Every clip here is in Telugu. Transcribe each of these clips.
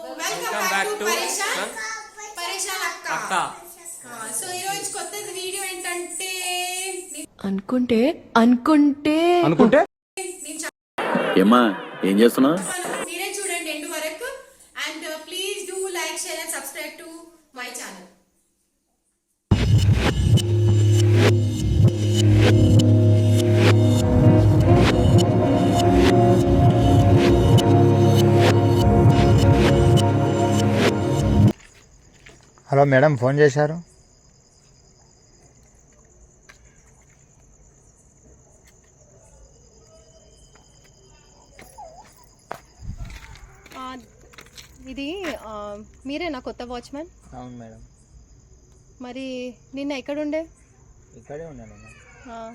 వెల్కమ్ బ్యాక్ టు పరేషాన్ పరేషాన్ అక్క సో ఈ రోజు కొత్త వీడియో ఏంటంటే అనుకుంటే అనుకుంటే. అనుకుంటే? ఏమ్మా ఏం చేస్తున్నావు? హలో మేడం ఫోన్ చేశారు? ఇది మీరేనా కొత్త వాచ్మెన్ అవును మేడం. మరి నిన్న ఎక్కడుండే? ఇక్కడే ఉన్నాను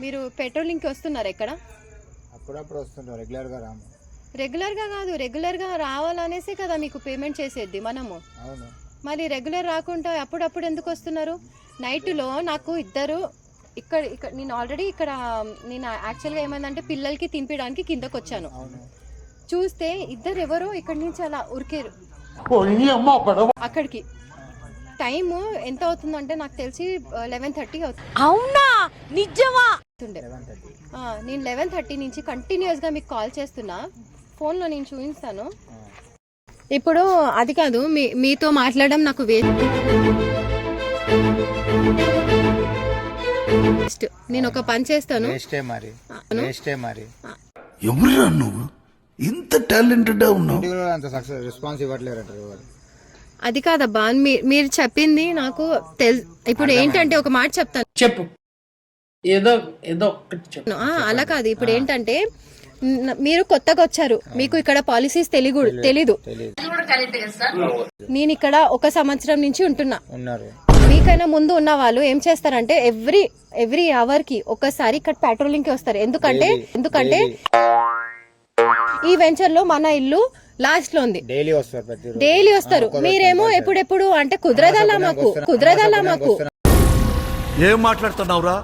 మీరు పెట్రోలింగ్కి వస్తున్నారు ఎక్కడ? అప్పుడప్పుడు వస్తుంటాం రెగ్యులర్గా రాము. రెగ్యులర్గా కాదు రెగ్యులర్గా రావాలనేసే కదా మీకు పేమెంట్ చేసేది మనము. అవును. మరి రెగ్యులర్ రాకుండా అప్పుడప్పుడు ఎందుకు వస్తున్నారు? నైట్లో నాకు ఇద్దరు ఇక్కడ ఇక్కడ నేను ఆల్రెడీ ఇక్కడ నేను యాక్చువల్గా ఏమైందంటే పిల్లలకి తినిపించడానికి కిందకు వచ్చాను. చూస్తే ఇద్దరు ఎవరో ఇక్కడి నుంచి అలా ఉరికేరు. అక్కడికి. టైం ఎంత అవుతుందంటే నాకు తెలిసి లెవెన్ థర్టీ అవుతుంది. అవునా? నిజమా? నేను లెవెన్ థర్టీ నుంచి కంటిన్యూస్గా మీకు కాల్ చేస్తున్నా. ఫోన్లో నేను చూపిస్తాను. ఇప్పుడు అది కాదు మీ మీతో మాట్లాడడం నాకు వేస్ట్ నేను ఒక పని చేస్తాను. వేస్టే మరి. వేస్టే మరి. ఎవరురా నువ్వు? ఇంత టాలెంటెడ్ ఉన్నావు. అంత సక్సెస్ రెస్పాన్స్ అది కాదబ్బా మీ- మీరు చెప్పింది నాకు తెల్ ఇప్పుడు ఏంటంటే ఒక మాట చెప్తాను. చెప్పు. ఏదో ఏదో ఒక్కటి చెప్పు. ఆ, అలా కాదు. ఇప్పుడు ఏంటంటే మీరు కొత్తగా వచ్చారు. మీకు ఇక్కడ పాలసీస్ తెలియదు తెలీదు. తెలియదు నేను ఇక్కడ ఒక సంవత్సరం నుంచి ఉంటున్నా. ఉన్నారు. మీకైనా ముందు ఉన్న వాళ్ళు ఏం చేస్తారంటే ఎవ్రీ ఎవ్రీ అవర్కి ఒక్కసారి ఇక్కడ పెట్రోలింగ్కి వస్తారు. ఎందుకంటే ఎందుకంటే ఈ వెంచర్లో మన ఇల్లు లాస్ట్లో ఉంది. డైలీ వస్తారు ప్రతి రోజు డైలీ వస్తారు. మీరేమో ఎప్పుడెప్పుడు అంటే కుదరదల్లా మాకు కుదరదల్లా మాకు. ఏం మాట్లాడుతున్నావురా?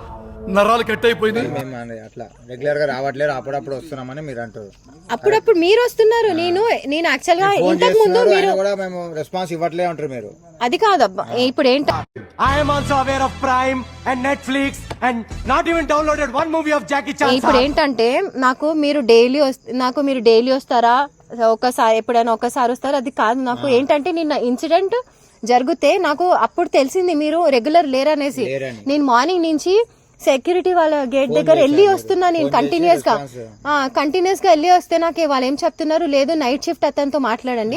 నరాలు కట్ అయిపోయింది మేము అని అట్లా. రెగ్యులర్గా రావట్లేరు అప్పుడప్పుడు వస్తున్నామని మీరు అంటారు అప్పుడప్పుడు మీరు వస్తున్నారు నేను నేను యాక్చువల్గా ఫోన్ ఇంతకు ముందు చేస్తున్నారు మీరు కూడా మేము రెస్పాన్స్ ఇవ్వట్లే అంటారు మీరు. అది కాదబ్బా ఇప్పుడు ఏంట I am also aware of Prime and Netflix and not even downloaded one movie of Jackie Chan. ఇప్పుడు ఏంటంటే నాకు మీరు డైలీ నాకు మీరు డైలీ వస్తారా? ఒకసారి ఎప్పుడైనా ఒకసారి వస్తారా? అది కాదు నాకు ఏంటంటే నిన్న ఇన్సిడెంట్ జరిగితే నాకు అప్పుడు తెలిసింది మీరు రెగ్యులర్ లేరనేసి. లేరని. నేను మార్నింగ్ నుంచి సెక్యూరిటీ వాళ్ళ గేట్ దగ్గర వెళ్ళి వస్తున్నా నేను కంటిన్యూస్గా. కంటిన్యూస్గా వెళ్ళి వస్తే నాకు వాళ్ళు ఏం చెప్తున్నారు? లేదు నైట్ షిఫ్ట్ అతనితో మాట్లాడండి.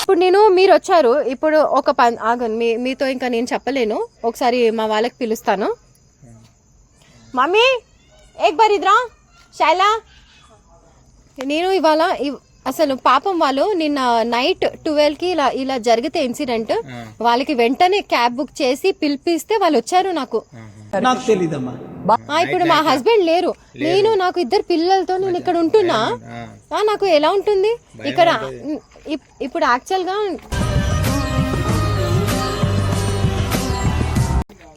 ఇప్పుడు నేను మీరు వచ్చారు. ఇప్పుడు ఒక పని ఆగండి మీ మీతో ఇంకా నేను చెప్పలేను. ఒకసారి మా వాళ్ళకి పిలుస్తాను. మమ్మీ ఏక్ బార్ ఇద్రా శైలా. నేను ఇవాళ ఇవ్- అసలు పాపం వాళ్ళు నిన్న నైట్ ట్వెల్వ్కి ఇలా ఇలా జరిగితే ఇన్సిడెంట్ వాళ్ళకి వెంటనే క్యాబ్ బుక్ చేసి పిలిపిస్తే వాళ్ళు వచ్చారు నాకు. నాకు తెలీదమ్మా. ఆ, ఇప్పుడు మా హస్బెండ్ లేరు. నేను నాకు ఇద్దరు పిల్లలతో నేను ఇక్కడ ఉంటున్నా. ఆ, నాకు ఎలా ఉంటుంది? ఇక్కడ ఇప్- ఇప్పుడు యాక్చువల్గా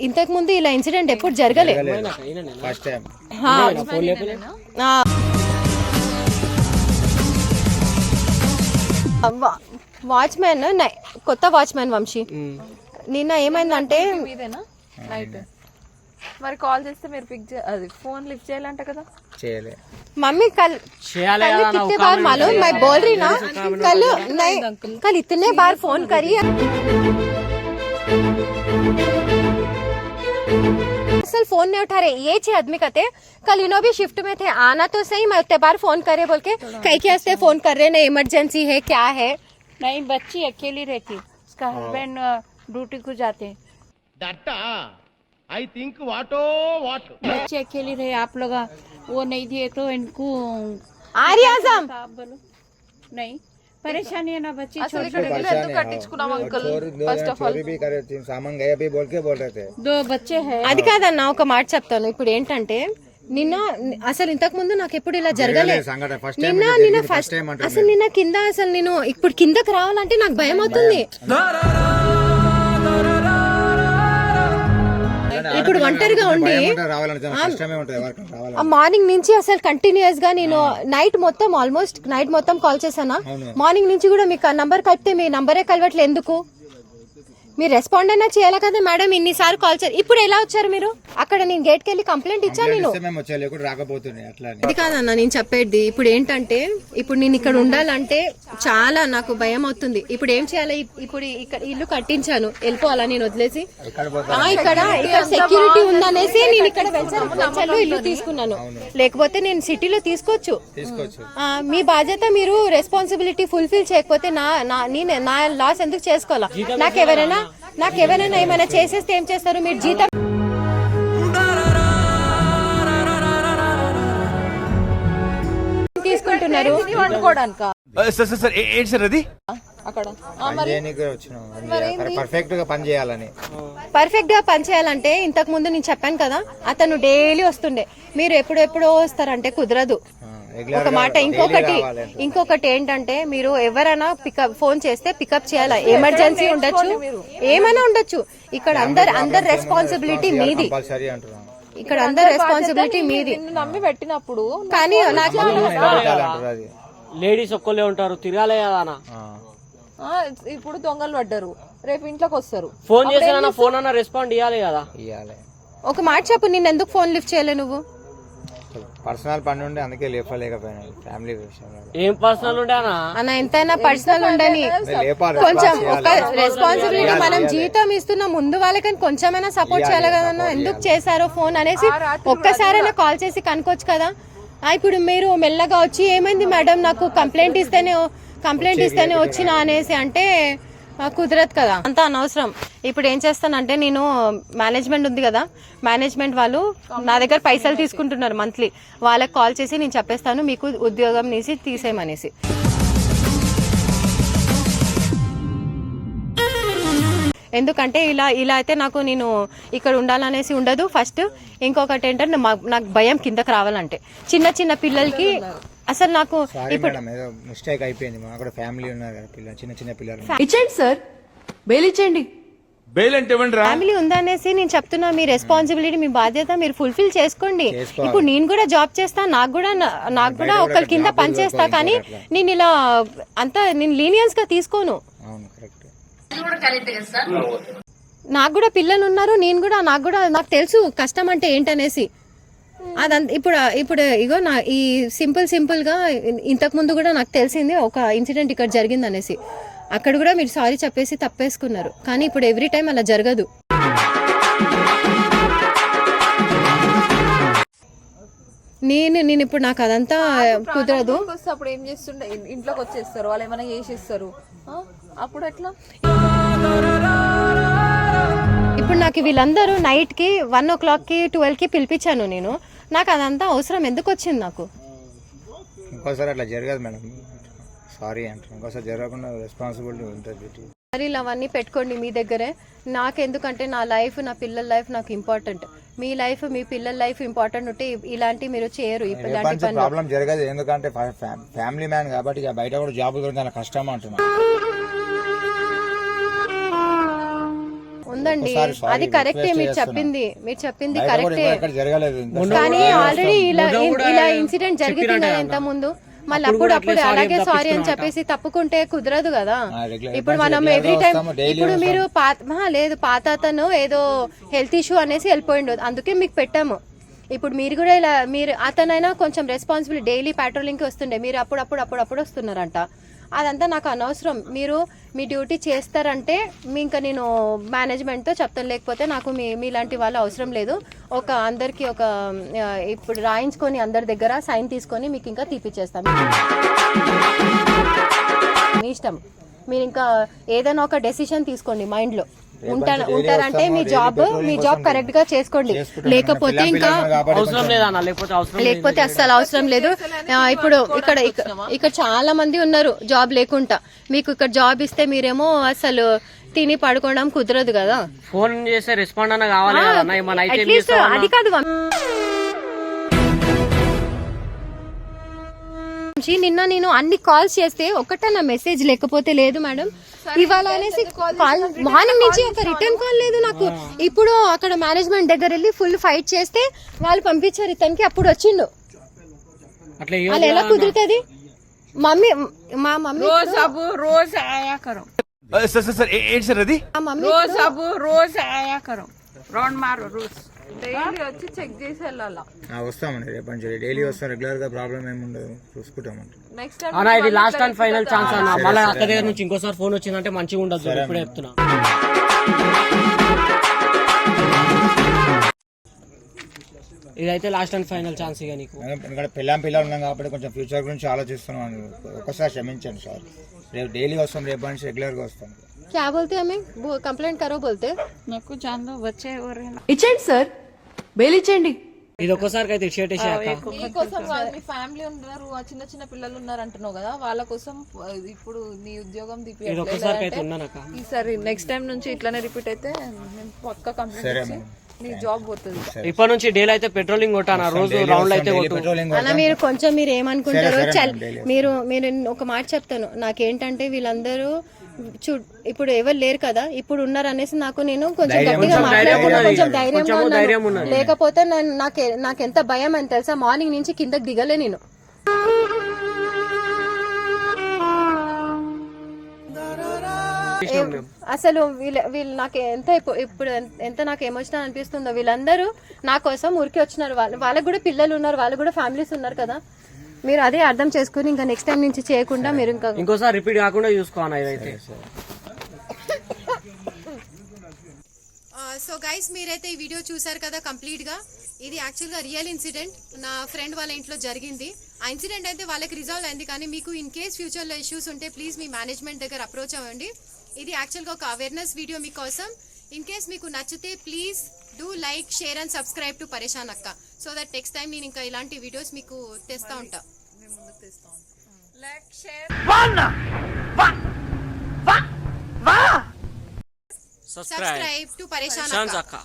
ఇంతకు ముందు ఇలా ఇన్సిడెంట్ ఎప్పుడు జరగలే? వాచ్మెన్ నై- కొత్త వాచ్మెన్ వంశీ నిన్న ఏమైందంటే మీదేనా నైట్ మరి కాల్ చేస్తే మీరు పిక్ అది ఫోన్ లిఫ్ట్ చేయాలంట కదా చేయలే मम्मी कल చేయాలి कल కదా कितने बार मालूम मैं बोल रही ना कल नहीं कल इतने बार फोन करी असल फ़ोन नहीं उठा रहे ये छह आदमी कहते कल इन्हों भी शिफ्ट में थे आना तो सही मैं उतने बार फ़ोन करे बोल के कई के फ़ोन कर रहे नहीं इमरजेंसी है क्या है? नहीं बच्ची अकेली रहती उसका हस्बैंड ड्यूटी को जाते हैं। think what oh what. बच्चे अकेली रहे आप लोग वो नहीं दिए तो इनको आर्य आज़म! बोलो। नहीं। परेशानी है ना बच्ची అసలు छोटी ఇక్కడ ఇల్లు ఎందుకు కట్టించుకున్నాం అంకుల్ ఫస్ట్ ఆఫ్ ఆల్ चोरी भी करे थे, सामान गया भी बोल के बोल रहे थे दो बच्चे हैं అది కాదన్న ఒక మాట చెప్తాను ఇప్పుడు ఏంటంటే నిన్న అసలు ఇంతకు ముందు నాకు ఎప్పుడు ఇలా జరగలేదు జరగలేదు సంఘటన. First time నిన్న ఇది నిన్న జరిగింది, first ఫస్ట్ time అంటున్నారు అసలు నిన్న కింద అసలు నేను ఇప్పుడు కిందకి రావాలంటే నాకు భయం అవుతుంది ఇప్పుడు ఒంటరిగా ఉండి మార్నింగ్ నుంచి అసలు కంటిన్యూస్గా నేను నైట్ మొత్తం ఆల్మోస్ట్ నైట్ మొత్తం కాల్ చేశానా? మార్నింగ్ నుంచి కూడా మీకు ఆ నంబర్ కలిపితే మీ నంబరే కలవట్లేదు ఎందుకు? మీరు రెస్పాండ్ అయినా చేయాలి కదా మేడం? ఇన్నిసార్లు కాల్ చేయాలి ఇప్పుడు ఎలా వచ్చారు మీరు? అక్కడ నేను గేట్కి వెళ్ళి కంప్లైంట్ ఇచ్చాను నేను. అది కాదన్న నేను చెప్పేది. ఇప్పుడు ఏంటంటే ఇప్పుడు నేను ఇక్కడ ఉండాలంటే చాలా నాకు భయం అవుతుంది. ఇప్పుడు ఏం చేయాలి? ఇప్పుడు ఇక్కడ ఇల్లు కట్టించాను. వెళ్ళిపోవాలా నేను వదిలేసి? ఆ, ఇక్కడ ఇక్కడ సెక్యూరిటీ ఉందనేసి నేను ఇక్కడ వెంచర్లో ఇల్లు తీసుకున్నాను. లేకపోతే నేను సిటీలో తీసుకోవచ్చు. మీ బాధ్యత మీరు రెస్పాన్సిబిలిటీ ఫుల్ఫిల్ చేయకపోతే నా నా నేను నా లాస్ ఎందుకు చేసుకోవాలా? నాకు ఎవరైనా నాకు ఎవరైనా ఏమైనా చేసేస్తే ఏం చేస్తారు? మీరు జీతం తీసుకుంటున్నారు. వండుకోవడానిక సార్ సార్ సార్ ఏంటి సార్ అది? అక్కడ. పని చేయనీకే వచ్చినాం. పర్ఫెక్ట్గా పని చేయాలని. పర్ఫెక్ట్గా పనిచేయాలంటే ఇంతకు ముందు నేను చెప్పాను కదా అతను డైలీ వస్తుండే. మీరు ఎప్పుడు ఎప్పుడో వస్తారంటే కుదరదు. ఆ, ఒక మాట ఇంకొకటి. ఇంకొకటి ఏంటంటే మీరు ఎవరైనా పికప్ ఫోన్ చేస్తే పికప్ చేయాలి? ఎమర్జెన్సీ ఉండొచ్చు. ఏమైనా ఉండొచ్చు. ఇక్కడ అందరు అందరు రెస్పాన్సిబిలిటీ మీది. ఇక్కడ అందరు రెస్పాన్సిబిలిటీ మీది. నిన్ను నమ్మి పెట్టినప్పుడు కానీ నాకు లేడీస్ ఒక్కళ్ళే ఉంటారు తిరగాలే కదా అన్న. ఆ. ఆ, ఇప్పుడు దొంగలు పడ్డారు. రేపు ఇంట్లోకి వస్తారు. ఫోన్ చేసిన ఫోన్ అన్న రెస్పాండ్ ఇవ్వాలి కదా. ఒక మాట చెప్పు నిన్ను ఎందుకు ఫోన్ లిఫ్ట్ చేయలే నువ్వు? పర్సనల్ పని ఉండే అందుకే లేపలేకపోయినా ఫ్యామిలీ విషయంలో. ఏం పర్సనల్ ఉండే అన్న? ఎంతైనా పర్సనల్ ఉండని. కొంచెం ఒక రెస్పాన్సిబిలిటీ మనం జీతం ఇస్తున్న ముందు వాళ్ళకని కొంచెమైనా సపోర్ట్ చేయాలి కదన్నా? ఎందుకు చేశారో ఫోన్ అనేసి ఒక్కసారైనా కాల్ చేసి కనుకోవచ్చు కదా. ఇప్పుడు మీరు మెల్లగా వచ్చి ఏమైంది మేడం నాకు కంప్లైంట్ ఇస్తేనే కంప్లైంట్ ఇస్తేనే వచ్చిన అనేసి అంటే కుదరదు కదా. అంత అనవసరం. ఇప్పుడు ఏం చేస్తానంటే నేను మేనేజ్మెంట్ ఉంది కదా. మేనేజ్మెంట్ వాళ్ళు నా దగ్గర పైసలు తీసుకుంటున్నారు మంత్లీ. వాళ్ళకి కాల్ చేసి నేను చెప్పేస్తాను మీకు ఉద్యోగం తీసి తీసేయమనేసి. ఎందుకంటే ఇలా ఇలా అయితే నాకు నేను ఇక్కడ ఉండాలనేసి ఉండదు. ఫస్ట్ ఇంకొకటి ఏంటంటే మా- నాకు భయం కిందకి రావాలంటే. చిన్న చిన్న పిల్లలకి అసలు నాకు సారీ మేడం ఏదో మిస్టేక్ అయిపోయింది. మా కూడా ఫ్యామిలీ ఉన్నారు కదా పిల్లలు చిన్న చిన్న పిల్లలు. ఇచ్చేయండి సార్ బెయిల్ ఇచ్చేయండి. బెయిల్ అంటే ఫ్యామిలీ ఉందనేసి నేను చెప్తున్నా మీ రెస్పాన్సిబిలిటీ మీ బాధ్యత మీరు ఫుల్ఫిల్ చేసుకోండి. ఇప్పుడు నేను కూడా జాబ్ చేస్తా నాకు కూడా నాకు కూడా ఒకరి కింద పని చేస్తా కానీ నేను ఇలా అంతా నేను లీనియన్స్గా తీసుకోను. అవును కరెక్ట్ నాకు కూడా పిల్లలు ఉన్నారు నేను కూడా నాకు కూడా నాకు తెలుసు కష్టం అంటే ఏంటనేసి. అదంత ఇప్పుడు ఇప్పుడు ఇగో నా ఈ సింపుల్ సింపుల్గా ఇంతకు ముందు కూడా నాకు తెలిసింది ఒక ఇన్సిడెంట్ ఇక్కడ జరిగింది అనేసి అక్కడ కూడా మీరు సారీ చెప్పేసి తప్పేసుకున్నారు. కానీ ఇప్పుడు ఎవ్రీ టైం అలా జరగదు. నేను నేను ఇప్పుడు నాకు అదంతా కుదరదు. అప్పుడు ఏం చేస్తుండే? ఇంట్లోకి వచ్చేస్తారు వాళ్ళు ఏమైనా చేసేస్తారు. ఆ? అప్పుడు ఎట్లా? ఇప్పుడు నాకు వీళ్ళందరూ నైట్కి వన్ ఓ క్లాక్కి ట్వెల్వ్కి పిలిపించాను నేను. నాకు అదంతా అవసరం. ఎందుకు వచ్చింది నాకు? ఇంకోసారి అట్లా జరగదు మేడం. సారీ అంటారు ఇంకోసారి జరగకుండా రెస్పాన్సిబిలిటీ ఉంటుంది మరి ఇలా అవన్నీ పెట్టుకోండి మీ దగ్గరే. నాకెందుకంటే నా లైఫ్ నా పిల్లల లైఫ్ నాకు ఇంపార్టెంట్ మీ లైఫ్ మీ పిల్లల లైఫ్ ఇంపార్టెంట్ ఉంటే ఇలాంటి మీరు చేయరు. ఇలాంటి ప్రాబ్లం జరగదు. ఎందుకంటే ఫ్యామిలీ మ్యాన్ కాబట్టి బయట కూడా జాబ్ దొరికి కష్టం అంటున్నా. ఉందండి. అది కరెక్టే మీరు. చెప్పింది మీరు చెప్పింది కరెక్టే. కానీ ఆల్రెడీ ఇలా ఇలా ఇన్సిడెంట్ జరిగింది కదా ఇంత ముందు మళ్ళీ అప్పుడు అప్పుడు అలాగే సారీ అని చెప్పేసి తప్పుకుంటే కుదరదు కదా. ఇప్పుడు మనం ఎవ్రీ టైం ఇప్పుడు. మీరు పాత లేదు పాత అతను ఏదో హెల్త్ ఇష్యూ అనేసి వెళ్ళిపోయిండు. అందుకే మీకు పెట్టాము. ఇప్పుడు మీరు కూడా ఇలా మీరు అతనైనా కొంచెం రెస్పాన్సిబిలిటీ డైలీ పెట్రోలింగ్కి వస్తుండే. మీరు అప్పుడు అప్పుడు అప్పుడు అప్పుడు వస్తున్నారంట. అదంతా నాకు అనవసరం. మీరు మీ డ్యూటీ చేస్తారంటే మీ ఇంకా నేను మేనేజ్మెంట్తో చెప్తాను. లేకపోతే నాకు మీ మీలాంటి వాళ్ళు అవసరం లేదు. ఒక అందరికీ ఒక ఇప్పుడు రాయించుకొని అందరి దగ్గర సైన్ తీసుకొని మీకు ఇంకా తీపిచ్చేస్తాం. మీ ఇష్టం. మీరు ఇంకా ఏదైనా ఒక డెసిషన్ తీసుకోండి మైండ్లో. ఉంటారు ఉంటారంటే మీ జాబ్ మీ జాబ్ కరెక్ట్గా చేసుకోండి. లేకపోతే ఇంకా అవసరం లేదన్న లేకపోతే అవసరం లేకపోతే అస్సలు అవసరం లేదు. ఇప్పుడు ఇక్కడ ఇక్కడ- ఇక్కడ చాలా మంది ఉన్నారు జాబ్ లేకుండా. మీకు ఇక్కడ జాబ్ ఇస్తే మీరేమో అసలు తిని పడుకోవడం కుదరదు కదా. ఫోన్ చేస్తే రెస్పాండ్ అన్న కావాలి ఏమన్నా అయితే ఏం అట్లీస్ట్? అది కాదు నిన్న నేను అన్ని కాల్స్ చేస్తే ఒక్కటన్నా మెసేజ్ లేకపోతే లేదు మేడం. ఇవాళ అనేసి కాల్ మార్నింగ్ నుంచి ఒక రిటర్న్ కాల్ లేదు నాకు. ఇప్పుడు అక్కడ మేనేజ్మెంట్ దగ్గర వెళ్ళి ఫుల్ ఫైట్ చేస్తే వాళ్ళు పంపించారు ఇతనికి అప్పుడు వచ్చిండు. వాళ్ళు ఎలా కుదురుతుంది? మమ్మీ మా మమ్మీ రోజు ఆయా కరం సార్ సార్ ఏంటి సార్ అది? రోజు రోజు ఆయా కరం రౌండ్ మారు రోజు. డైలీ వచ్చి చెక్ చేసి వెళ్ళాలా? ఆ, వస్తామండి రేపు నుంచి డైలీ వస్తాం రెగ్యులర్గా ప్రాబ్లం ఏమి ఉండదు. చూసుకుంటామండి. నెక్స్ట్ టైం అన్న ఇది లాస్ట్ అండ్ ఫైనల్ ఛాన్స్ అన్న. మళ్ళీ అక్క దగ్గర నుంచి ఇంకోసారి ఫోన్ వచ్చిందంటే మంచిగా ఉండదు ఇప్పుడే చెప్తున్నా. ఇదైతే లాస్ట్ అండ్ ఫైనల్ ఛాన్స్ ఇక నీకు. ఎందుకంటే పిల్లం పిల్లలు ఉన్నాం కాబట్టి కొంచెం ఫ్యూచర్ గురించి ఆలోచిస్తున్నాం అండి ఒక్కసారి క్షమించండి సార్. రేపు డైలీ వస్తాం రేపు నుంచి రెగ్యులర్గా వస్తాం. क्या बोलते हमें वो कंप्लेंट करो बोलते मेरे को जान दो बच्चे हो रहे ना ఇచ్చేయండి సార్ బెయిల్ ఇచ్చేయండి ఇది ఒక్కసారికి అయితే ఇచ్చేటే అక్క నీకోసం కాదు, మీ ఫ్యామిలీ ఉన్నారు ఆ చిన్న చిన్న పిల్లలు ఉన్నారు అంటున్నావు కదా వాళ్ళ కోసం ఆ, ఇప్పుడు నీ ఉద్యోగం ఇది ఒక్కసారికి అయితే ఉన్నానక్క ఈసారి నెక్స్ట్ టైం నుంచి ఇట్లానే రిపీట్ అయితే నేను పక్క కంప్లైంట్ ఇచ్చి నీ జాబ్ పోతుంది ఇప్పటి నుంచి డైలీ అయితే పెట్రోలింగ్ కొట్టాను రోజు రౌండ్ అయితే కొట్టు పెట్రోలింగ్ అలా మీరు కొంచెం మీరు ఏమనుకుంటారో సరే, సరే చల్ మేడం, daily మీరు మీరు ఒక మాట చెప్తాను నాకేంటంటే వీళ్ళందరూ చూ ఇప్పుడు ఎవరు లేరు కదా ఇప్పుడు ఉన్నారు అనేసి నాకు నేను కొంచెం గట్టిగా మాట్లాడుతున్నా. కొంచెం ధైర్యంగా ఉన్నాను. లేకపోతే నేను నాకు నాకు ఎంత భయం అని తెలుసా? మార్నింగ్ నుంచి కిందకి దిగలే నేను. అసలు వీళ్ళ వీళ్ళు నాకు ఎంత ఇప్పు- ఇప్పుడు ఎంత- నాకు ఎమోషనల్ అనిపిస్తుందో వీళ్ళందరూ నా కోసం ఊరికి వచ్చినారు. వాళ్ళు వాళ్ళకి కూడా పిల్లలు ఉన్నారు వాళ్ళకి కూడా ఫ్యామిలీస్ ఉన్నారు కదా. మీరు అదే అర్థం చేసుకుని ఇంకా నెక్స్ట్ టైం నుంచి చేయకుండా మీరు ఇంకా ఇంకోసారి రిపీట్ కాకుండా చూసుకో అన్న ఇదైతే. సో గైస్ మీరైతే ఈ వీడియో చూసారు కదా కంప్లీట్గా? ఇది యాక్చువల్గా రియల్ ఇన్సిడెంట్ నా ఫ్రెండ్ వాళ్ళ ఇంట్లో జరిగింది. ఆ ఇన్సిడెంట్ అయితే వాళ్ళకి రిజాల్వ్ అయింది కానీ మీకు ఇన్ కేస్ ఫ్యూచర్లో ఇష్యూస్ ఉంటే ప్లీజ్ మీ మేనేజ్మెంట్ దగ్గర అప్రోచ్ అవ్వండి. ఇది యాక్చువల్గా ఒక అవేర్నెస్ వీడియో మీకోసం. ఇన్ కేస్ మీకు నచ్చితే please do like share and subscribe to Pareshan Akka so that next time నేను ఇంకా ఇలాంటి వీడియోస్ మీకు తెస్తా ఉంటా. సబ్స్క్రైబ్ టు పరేషాన్ అక్క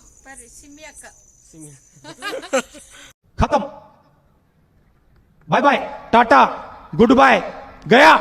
ఖతం bye bye tata good bye Gaya